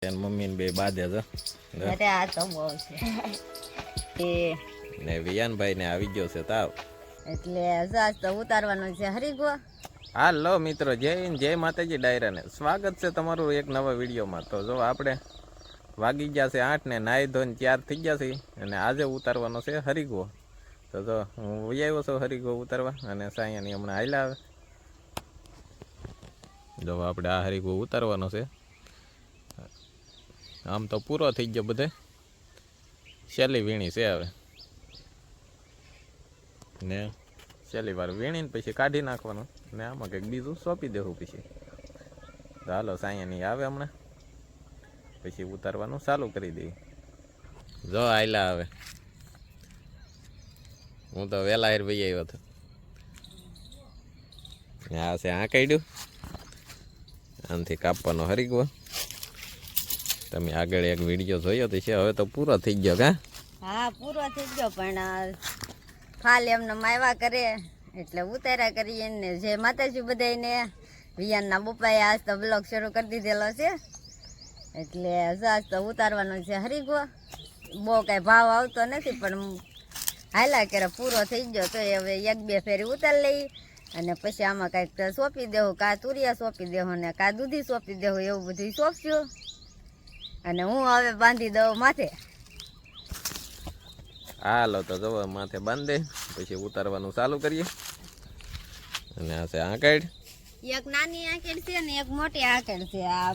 Mummy ને બે બાદે છે. અરે આ તો બહુ છે. એ ને વિયાનભાઈ ને આવી ગયો છે તાવ. એટલે આજ તો ઉતારવાનો છે. હરીગો હાલો મિત્રો જય હિન્દ, જય માતાજી ડાયરાને. સ્વાગત છે તમારું એક નવા વિડીયોમાં. તો જો આપણે વાગી ગયા છે આઠ ને નાહી ધોઈને ચાર થઈ ગયા છે અને આજે ઉતારવાનો છે હરિગો તો જો હું વહી આવ્યો છું હરિગો ઉતારવા અને સાયાની હમણાં હાલ્યા આવે. જો આપણે આ હરિગો ઉતારવાનો છે. આમ તો પૂરો થઈ ગયો બધે. છેલ્લી વીણી છે હવે. ને છેલ્લી વાર વીણીને પછી કાઢી નાખવાનું. ને આમાં કંઈક બીજું સોંપી દેવું પછી. ચાલો સાયાની આવે હમણાં. પછી ઉતારવાનું ચાલુ કરી દઈએ. જો આયલા આવે હું તો વહેલા હેર ભાઈ આવ્યો હતો. આ છે આ કાઢ્યું. આનાથી કાપવાનો હરીગવો તમે આગળ એક વીડિયો જોયો તો છે, હવે તો પૂરો થઈ ગયો કા? હા, પૂરો થઈ ગયો, પણ ફાલ એમને માયવા કરે, એટલે ઉતાર્યા કરીએ ને જે માતાજી બધાને વિયાનના બપાએ આજ તો બ્લોગ શરૂ કરી દીધેલો છે. એટલે આજ તો ઉતારવાનો છે હરીગો. બહુ કાંઈ ભાવ આવતો નથી, પણ હાલા કરે, પૂરો થઈ ગયો, તો હવે એક બે ફેરી ઉતારી લઈ અને પછી આમાં કાંઈક સોંપી દેવું કા તુરિયા સોંપી દેવું ને કા દૂધી સોંપી દેવું એવું બધું સોંપ્યું અને હું હવે બાંધી દઉં માથે. હાલો તો જવો માથે બાંધે પછી ઉતારવાનું ચાલુ કરીએ. અને આ છે આંકડ. એક નાની આંકડ છે ને એક મોટી આંકડ છે. આ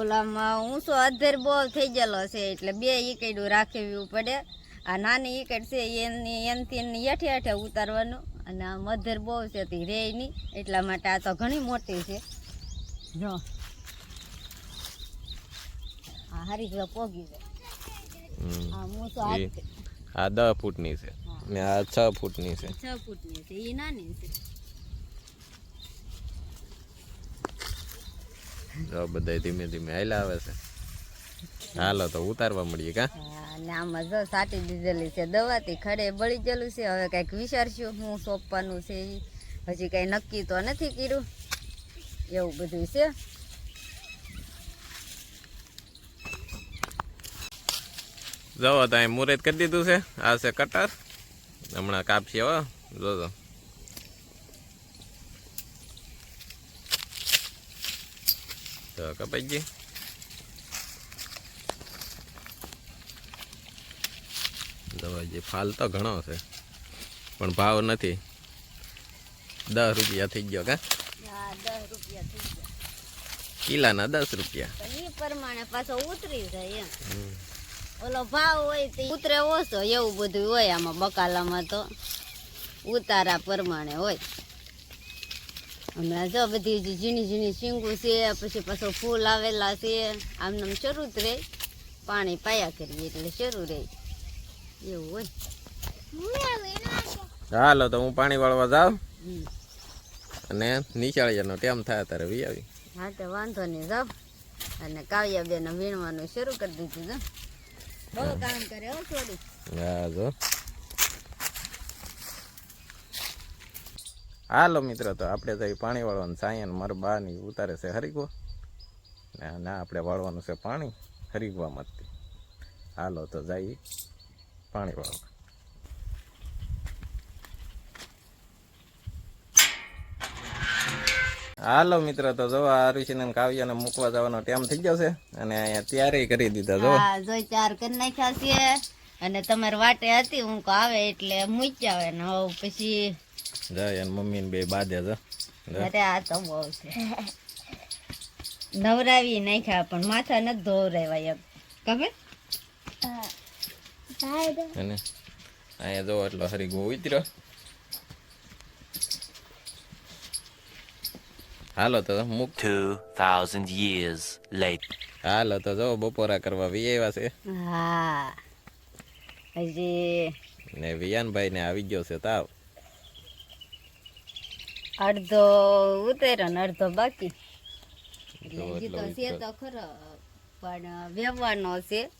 ઓલામાં ઊંચો અધેર બહુ થઈ ગયેલો છે એટલે બે ઈકડું રાખવું પડે. આ નાની ઈકડ છે એની એનથી એની હેઠે હેઠે ઉતારવાનું. અને આ મધેર બહુ છે તે રે નહીં એટલા માટે આ તો ઘણી મોટી છે. જો. આ જો પોગી જાય. હમ. આ મૂસો એ હાથ આ દસ ફૂટની છે. ને આ છ ફૂટની છે. છ ફૂટની છે એ નાની છે. જો બધા ધીમે ધીમે હાલ્યા આવે છે. હાલો તો ઉતારવા મળીએ કા? આમાં જો સાટી દીધેલી છે દવાથી ખડે બળી ગયેલું છે. હવે કંઈક વિચારશું હું સોંપવાનું છે હજી કંઈ નક્કી તો નથી કર્યું. એવું બધું છે. જવો તો અહીં મુહૂર્ત કરી દીધું છે. આ છે કટર. હમણાં કાપશે હો. જોજો તો કપાઈ ગઈ. દવાજી ફાલ તો ઘણો છે. પણ ભાવ નથી. દસ રૂપિયા થઈ ગયો કા? હા દસ રૂપિયા કિલાના દસ રૂપિયા. એ પ્રમાણે પાછો ઉતરી જાય એમ. ઓલો ભાવ હોય તે ઉતરે ઓછો એવું બધું હોય આમાં બકાલામાં તો. ઉતારા પ્રમાણે હોય. હમણાં જો બધી ઝીણી ઝીણી શીંગું છે પછી પાછો ફૂલ આવેલા છે આમ શરૂ જ રહે. પાણી પાયા કરીએ એટલે શરૂ રહે. એવું હોય. હાલો તો હું પાણી વાળવા જાઉં? અને નિશાળિયાનો ટાઈમ થાય ત્યારે વી આવી. હા તો વાંધો નહીં જાઉં અને કાવ્યા બેન વીણવાનું શરૂ કરી દીધું હાલો. મિત્રો, તો આપણે તો પાણી વાળવાનું સાયન મારા બાની ઉતારે છે હરીગો ના ના, આપણે વાળવાનું છે પાણી હરીગવા હરીગવામાંથી હાલો, તો જઈએ પાણી વાળવા. હાલો મિત્રો તો જો આ ઋષિને ને કાવ્યને મૂકવા જવાનો ટાઈમ થઈ જશે અને અહીંયા તૈયારી કરી દીધા જો. હા જોઈ ચાર કરી નાખ્યા છે અને તમારી વાટે હતી હું કો આવે એટલે મૂકી આવે ને હવે પછી જાય અને મમ્મી ને બે બાધે છે અરે આ તો બહુ છે. નવરાવી નાખ્યા પણ માથા નથી ધોવરાવ્યા એમ. કમે અને અહીંયા જો એટલો હરીગો ઉતર્યો. હાલો તો મૂક. 2,000 years later. હાલો તો જો બપોરા કરવા વી આવ્યા છે. હા. હજી ને વિયાનભાઈ ને આવી ગયો છે તાવ. અડધો ઉતર્યો ને અડધો બાકી. હજી તો છે. તો ખરો પણ વ્યવહારનો છે.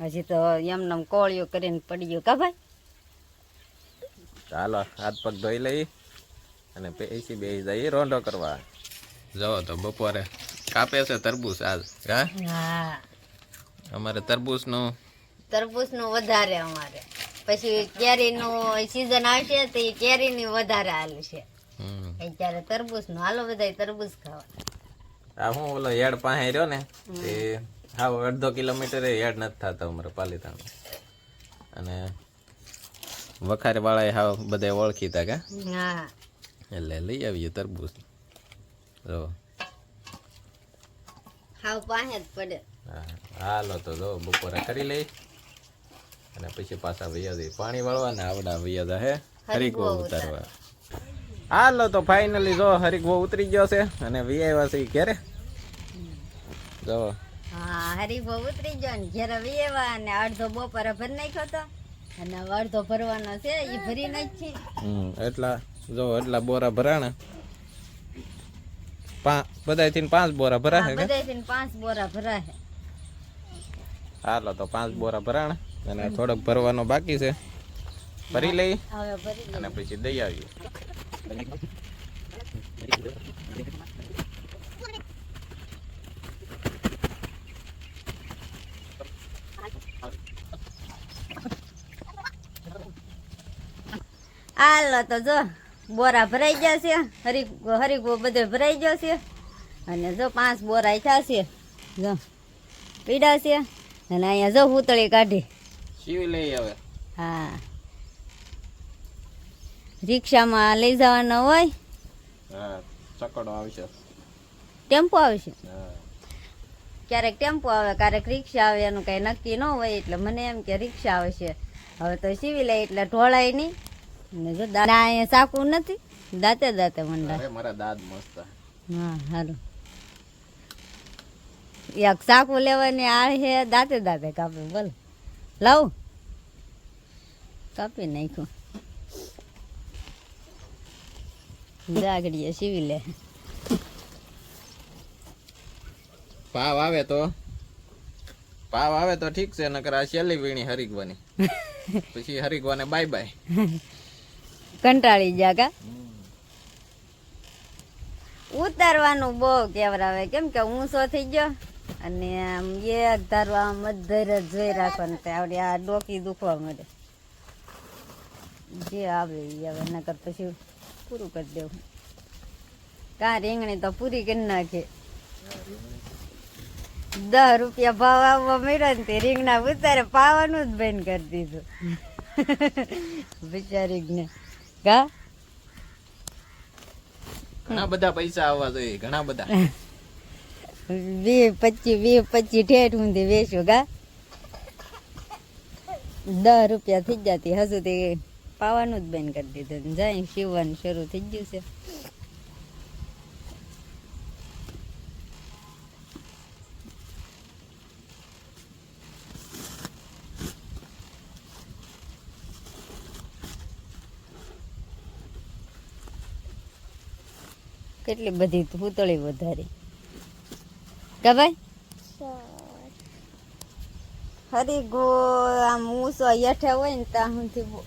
હજી તો એમને કોળિયો કરીને પડ્યું કા ભાઈ? ચાલો હાથ પગ ધોઈ લઈ. અને પેસી બે જઈએ રોંઢો કરવા. જવો તો બપોરે. કાપે છે તરબૂચ આજ. હા? અમારે તરબૂચનું તરબૂચનું વધારે અમારે. પછી કેરીનું સીઝન આવશે તો એ કેરીની વધારે હાલ છે. અત્યારે તરબૂચનું. હાલો બધા તરબૂચ ખાવા. આ હું ઓલો યાર્ડ પાસે રહ્યો ને એ હાવ અડધો કિલોમીટર યાર્ડ નથી થતો અમારે પાલિતાણ અને વખારે વાળા હાવ બધા ઓળખીતા કે? હા. એટલે લઈ આવીએ તરબૂચ જો હાવ પાસે જ પડે હા, હાલો તો જો બપોરે કરી લઈ અને પછી પાછા વૈયા જઈએ પાણી વાળવા ને આવડા વૈયા જા હે હરીકવો ઉતારવા હાલો તો ફાઇનલી જો હરીકવો ઉતરી ગયો છે અને વૈયા છે ઘેરે જો હા હરીફો ઉતરી ગયો ને ઘેરે વિયેવા અને અડધો બપોરે ભર નાખ્યો તો અને અડધો ભરવાનો છે એ ભરી નાખી હમ એટલા જો એટલા બોરા ભરાણા. પા પાંચ બોરા ભરા પાંચ બોરા ભરાય હાલો તો પાંચ બોરા ભરાણા અને થોડોક ભરવાનો બાકી છે. ભરી લઈ હવે ભરી અને પછી દઈ આવીએ. હાલો તો જો બોરા ભરાઈ ગયા છે. હરી હરીગો બધે ભરાઈ ગયો છે. અને જો પાંચ બોરા થશે જો પીડા છે. અને અહીંયા જો પૂતળી કાઢી. શિવ લઈ આવે. હા. રિક્ષામાં લઈ જવાનો હોય. હા ચકડો આવશે. ટેમ્પો આવશે. ક્યારેક ટેમ્પો આવે ક્યારેક રિક્ષા આવે એનું કઈ નક્કી ન હોય. એટલે મને એમ કે રિક્ષા આવશે. હવે તો સીવી લે એટલે ઢોળાય નહીં. ને જો દા ના, અહીંયા સાકુ નથી દાંતે દાંતે મંડા મારા દાદ મસ્ત હા. સારું એક સાકુ લેવાની આ છે દાંતે દાંતે કાપે બોલ. લાવ. કાપી નાખ્યું. જાગડીએ સીવી લે. ભાવ આવે તો? ભાવ આવે તો ઠીક છે નકર આ છેલ્લી વીણી હરીગવાની પછી હરીગવાને બાય બાય કંટાળી ગયા કા? ઉતારવાનું બહુ કેવરાવે. કેમ કે ઊંચો થઈ ગયો? અને આમ એક ધારવા મધર જ જોઈ રાખવાનું આવડે આ ડોકી દુખવા મળે જે આવે એ આવે, નકર પછી પૂરું કરી દેવું. કા રીંગણી તો પૂરી કરી નાખે. દસ રૂપિયા ભાવ આવવા મળ્યો ને તે રીંગણા ઉતારે, પાવાનું જ બંધ કરી દીધું. બિચારીને. કા? ઘણા બધા પૈસા આવવા જોઈએ ઘણા બધા. વીસ પચીસ વીસ પચીસ ઠેઠ સુધી વેચ્યું ગા દસ રૂપિયા થઈ જતી હજુ તે પાવાનું જ બંધ કરી દીધું. જાય સીવવાનું શરૂ થઈ ગયું છે. કેટલી બધી ભૂતળી વધારી. કા ભાઈ? હરી ગો આમ ઊંચો હેઠે હોય ને ત્યાં સુધી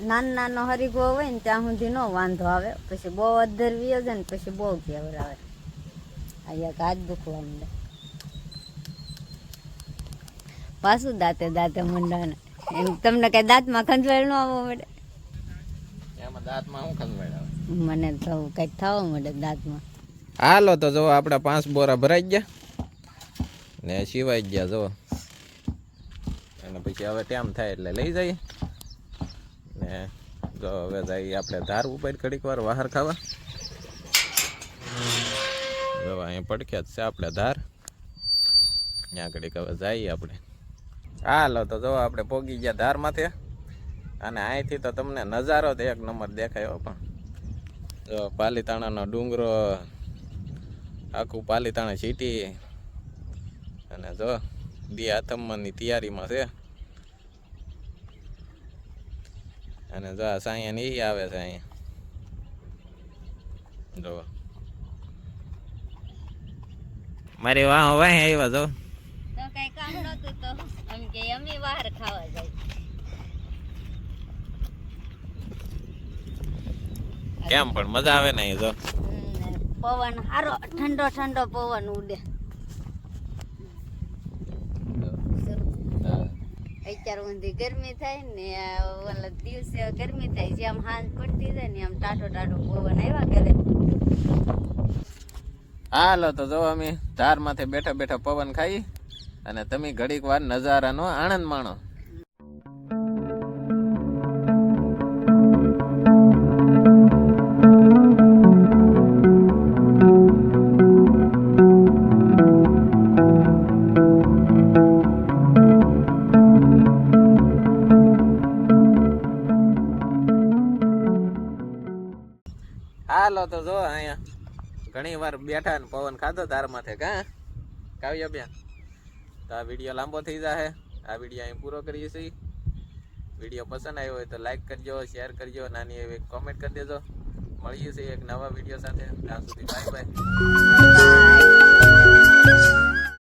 નાનો નાનો હરીગો હોય ને ત્યાં સુધી નો વાંધો આવે. પછી બહુ અધર હશે ને પછી બહુ કેવર આવે આ એક હાથ દુખવા માંડે પાછું દાંતે દાંતે મંડાને એમ તમને કઈ દાંતમાં ખંજવાળ ન આવવા મળે? એમાં દાંતમાં હું ખંજવાળ આવે? મને તો કંઈક થવા માંડે દાંતમાં હાલો તો જો આપણા પાંચ બોરા ભરાઈ ગયા. ને સિવાય ગયા જો. અને પછી હવે ટાઈમ થાય એટલે લઈ જઈએ. ને જો હવે જઈએ આપણે ધાર ઉપર ઘડીક વાર બહાર ખાવા. જો અહીંયા પડખ્યા જ છે આપણે ધાર. ત્યાં ઘડીક હવે જઈએ આપણે. હાલો તો જો આપણે પોગી ગયા ધારમાંથી. અને અહીંથી તો તમને નજારો તો એક નંબર દેખાયો પણ. પાલીતાણાનો ડુંગરો, આખું પાલીતાણા સિટી અને જો દી આથમવાની તૈયારીમાં છે. અને જો આ સાયન એ આવે છે અહીંયા. જો. મારી વાહ વાહ આવ્યા જો તો કઈ કામ નતું તો એમ કે અમે બહાર ખાવા જાય. કેમ પણ મજા આવે ને જો પવન સારો ઠંડો ઠંડો પવન ઉડે. અત્યારે ઊંધી ગરમી થાય ને ઓલા દિવસે ગરમી થાય જેમ હાંજ પડતી જાય ને એમ ટાટો ટાટો પવન આવ્યા કરે. હાલો તો જો અમે ધાર માથે બેઠા બેઠા પવન ખાઈ અને તમે ઘડીક વાર નજારાનો આનંદ માણો. હાલો તો જો અહીંયા ઘણી વાર બેઠા ને પવન ખાધો તાર માથે કા? કાવ્ય બેન, તો આ વીડિયો લાંબો થઈ જાય આ વીડિયો અહીં પૂરો કરીએ છીએ. વીડિયો પસંદ આવ્યો હોય તો લાઈક કરજો શેર કરજો, નાની એવી કોમેન્ટ કરી દેજો. મળીએ છીએ એક નવા વીડિયો સાથે. ત્યાં સુધી બાય બાય